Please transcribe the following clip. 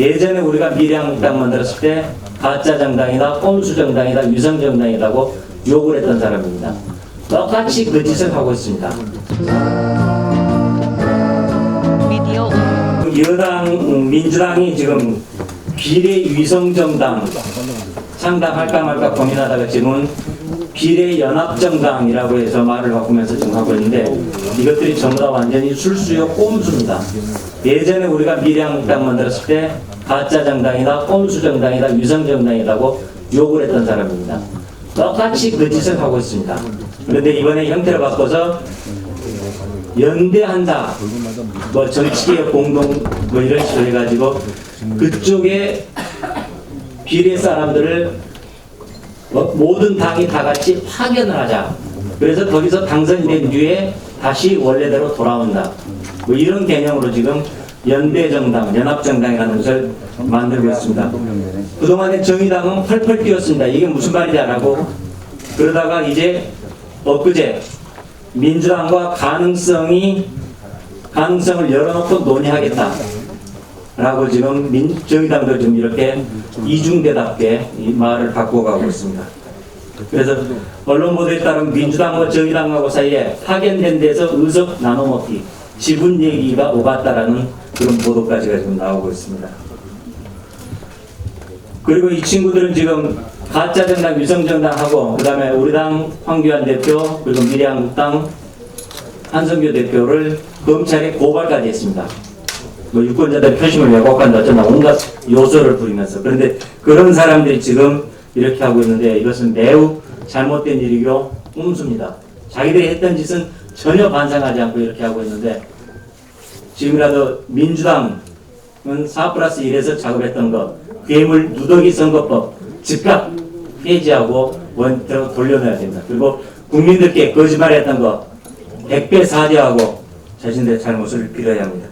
예전에 우리가 미래한국당 만들었을 때 가짜 정당이다, 꼼수 정당이다, 위성 정당이라고 욕을 했던 사람입니다. 똑같이 그 짓을 하고 있습니다. 미디어 여당 음, 민주당이 지금 비례 위성 정당 창당할까 말까 고민하다가 지금은 비례 연합 정당이라고 해서 말을 바꾸면서 지금 하고 있는데 이것들이 전부 다 완전히 술수요 꼼수입니다. 예전에 우리가 미래한국당 만들었을 때 가짜 정당이다, 꼼수 정당이다, 위성 정당이라고 욕을 했던 사람입니다. 똑같이 그 짓을 하고 있습니다. 그런데 이번에 형태를 바꿔서 연대한다. 뭐 정치개혁 공동 뭐 이런 식으로 해가지고 그쪽에 비례 사람들을 뭐 모든 당이 다 같이 파견을 하자. 그래서 거기서 당선이 된 뒤에 다시 원래대로 돌아온다. 뭐 이런 개념으로 지금 연대정당, 연합정당이라는 것을 만들고 있습니다. 그동안에 정의당은 펄펄 뛰었습니다. 이게 무슨 하고 그러다가 이제 엊그제 민주당과 가능성이 가능성을 열어놓고 논의하겠다. 라고 지금 민, 정의당도 지금 이렇게 이중대답게 이 말을 바꿔가고 있습니다. 그래서 언론 보도에 따르면 민주당과 정의당하고 사이에 파견된 데서 의석 나눠먹기, 지분 얘기가 오갔다라는 그런 보도까지가 지금 나오고 있습니다. 그리고 이 친구들은 지금 가짜 정당, 위성 정당하고 그다음에 우리 당 황교안 대표 그리고 미래한국당 한성규 대표를 검찰에 고발까지 했습니다. 뭐 유권자들 표심을 왜곡한다 어쩌나 온갖 요소를 부리면서 그런데 그런 사람들이 지금 이렇게 하고 있는데 이것은 매우 잘못된 일이고 꼼수입니다. 자기들이 했던 짓은 전혀 반성하지 않고 이렇게 하고 있는데 지금이라도 민주당은 4 플러스 1에서 작업했던 것 괴물 누더기 선거법 즉각 폐지하고 원대로 돌려내야 됩니다. 그리고 국민들께 거짓말했던 거 100배 사죄하고 자신들의 잘못을 빌어야 합니다.